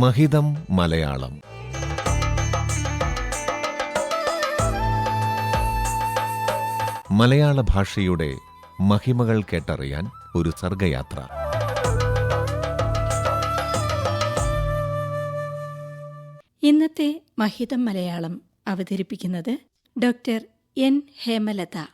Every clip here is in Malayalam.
മഹിതം മലയാളം. മലയാള ഭാഷയുടെ മഹിമകൾ കേട്ടറിയാൻ ഒരു സർഗയാത്ര. ഇന്നത്തെ മഹിതം മലയാളം അവതരിപ്പിക്കുന്നത് ഡോക്ടർ എൻ ഹേമലത.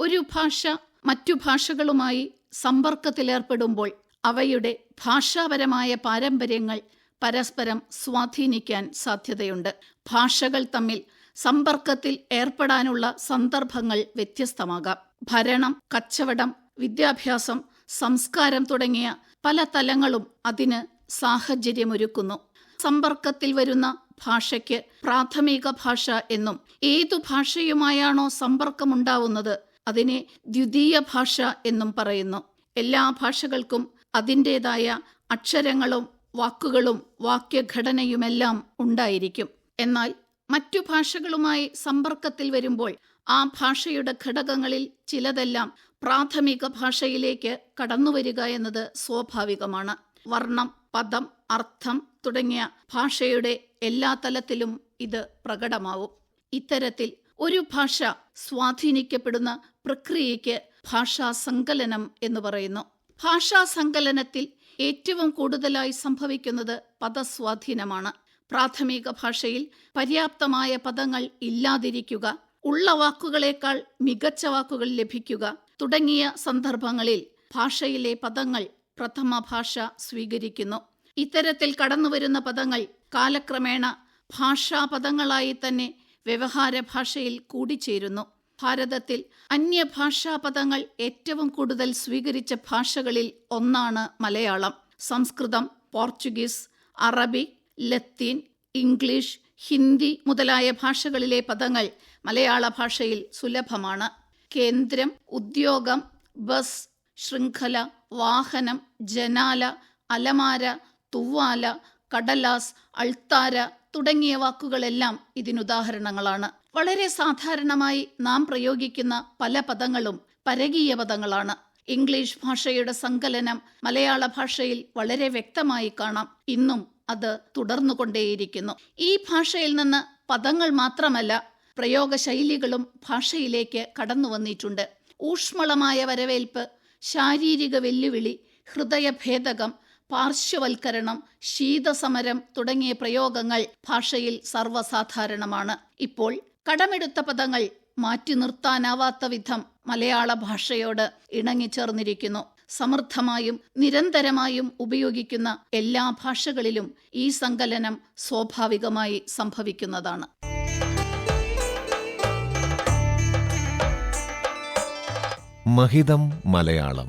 ഒരു ഭാഷ മറ്റു ഭാഷകളുമായി സമ്പർക്കത്തിലേർപ്പെടുമ്പോൾ അവയുടെ ഭാഷാപരമായ പാരമ്പര്യങ്ങൾ പരസ്പരം സ്വാധീനിക്കാൻ സാധ്യതയുണ്ട്. ഭാഷകൾ തമ്മിൽ സമ്പർക്കത്തിൽ ഏർപ്പെടാനുള്ള സന്ദർഭങ്ങൾ വ്യത്യസ്തമാകാം. ഭരണം കച്ചവടം വിദ്യാഭ്യാസം സംസ്കാരം തുടങ്ങിയ പല തലങ്ങളും അതിന് സാഹചര്യമൊരുക്കുന്നു. സമ്പർക്കത്തിൽ വരുന്ന ഭാഷയ്ക്ക് പ്രാഥമിക ഭാഷ എന്നും ഏതു ഭാഷയുമായാണോ സമ്പർക്കമുണ്ടാവുന്നത് അതിനെ ദ്വിതീയ ഭാഷ എന്നും പറയുന്നു. എല്ലാ ഭാഷകൾക്കും അതിന്റെതായ അക്ഷരങ്ങളും വാക്കുകളും വാക്യഘടനയുമെല്ലാം ഉണ്ടായിരിക്കും. എന്നാൽ മറ്റു ഭാഷകളുമായി സമ്പർക്കത്തിൽ വരുമ്പോൾ ആ ഭാഷയുടെ ഘടകങ്ങളിൽ ചിലതെല്ലാം പ്രാഥമിക ഭാഷയിലേക്ക് കടന്നുവരിക എന്നത് സ്വാഭാവികമാണ്. വർണം പദം അർത്ഥം തുടങ്ങിയ ഭാഷയുടെ എല്ലാ തലത്തിലും ഇത് പ്രകടമാവും. ഇത്തരത്തിൽ ഒരു ഭാഷ സ്വാധീനിക്കപ്പെടുന്ന പ്രക്രിയയ്ക്ക് ഭാഷാ സങ്കലനം എന്ന് പറയുന്നു. ഭാഷാ സങ്കലനത്തിൽ ഏറ്റവും കൂടുതലായി സംഭവിക്കുന്നത് പദസ്വാധീനമാണ്. പ്രാഥമിക ഭാഷയിൽ പര്യാപ്തമായ പദങ്ങൾ ഇല്ലാതിരിക്കുക ഉള്ള വാക്കുകളേക്കാൾ മികച്ച വാക്കുകൾ ലഭിക്കുക തുടങ്ങിയ സന്ദർഭങ്ങളിൽ ഭാഷയിലെ പദങ്ങൾ പ്രഥമ ഭാഷ സ്വീകരിക്കുന്നു. ഇത്തരത്തിൽ കടന്നുവരുന്ന പദങ്ങൾ കാലക്രമേണ ഭാഷാപദങ്ങളായി തന്നെ വ്യവഹാര ഭാഷയിൽ കൂടിച്ചേരുന്നു. ഭാരതത്തിൽ അന്യഭാഷാ പദങ്ങൾ ഏറ്റവും കൂടുതൽ സ്വീകരിച്ച ഭാഷകളിൽ ഒന്നാണ് മലയാളം. സംസ്കൃതം പോർച്ചുഗീസ് അറബി ലത്തീൻ ഇംഗ്ലീഷ് ഹിന്ദി മുതലായ ഭാഷകളിലെ പദങ്ങൾ മലയാള ഭാഷയിൽ സുലഭമാണ്. കേന്ദ്രം ഉദ്യോഗം ബസ് ശൃംഖല വാഹനം ജനാല അലമാര തുവാല കടലാസ് അൾത്താര തുടങ്ങിയ വാക്കുകളെല്ലാം ഇതിനുദാഹരണങ്ങളാണ്. വളരെ സാധാരണമായി നാം പ്രയോഗിക്കുന്ന പല പദങ്ങളും പരകീയ പദങ്ങളാണ്. ഇംഗ്ലീഷ് ഭാഷയുടെ സങ്കലനം മലയാള ഭാഷയിൽ വളരെ വ്യക്തമായി കാണാം. ഇന്നും അത് തുടർന്നുകൊണ്ടേയിരിക്കുന്നു. ഈ ഭാഷയിൽ നിന്ന് പദങ്ങൾ മാത്രമല്ല പ്രയോഗശൈലികളും ഭാഷയിലേക്ക് കടന്നു വന്നിട്ടുണ്ട് ഊഷ്മളമായ വരവേൽപ്പ് ശാരീരിക വെല്ലുവിളി ഹൃദയഭേദകം പാർശ്വവൽക്കരണം ശീതസമരം തുടങ്ങിയ പ്രയോഗങ്ങൾ ഭാഷയിൽ സർവസാധാരണമാണ്. ഇപ്പോൾ കടമെടുത്ത പദങ്ങൾ മാറ്റി നിർത്താനാവാത്ത വിധം മലയാള ഭാഷയോട് ഇണങ്ങിച്ചേർന്നിരിക്കുന്നു. സമൃദ്ധമായും നിരന്തരമായും ഉപയോഗിക്കുന്ന എല്ലാ ഭാഷകളിലും ഈ സങ്കലനം സ്വാഭാവികമായി സംഭവിക്കുന്നതാണ്. മഹിതം മലയാളം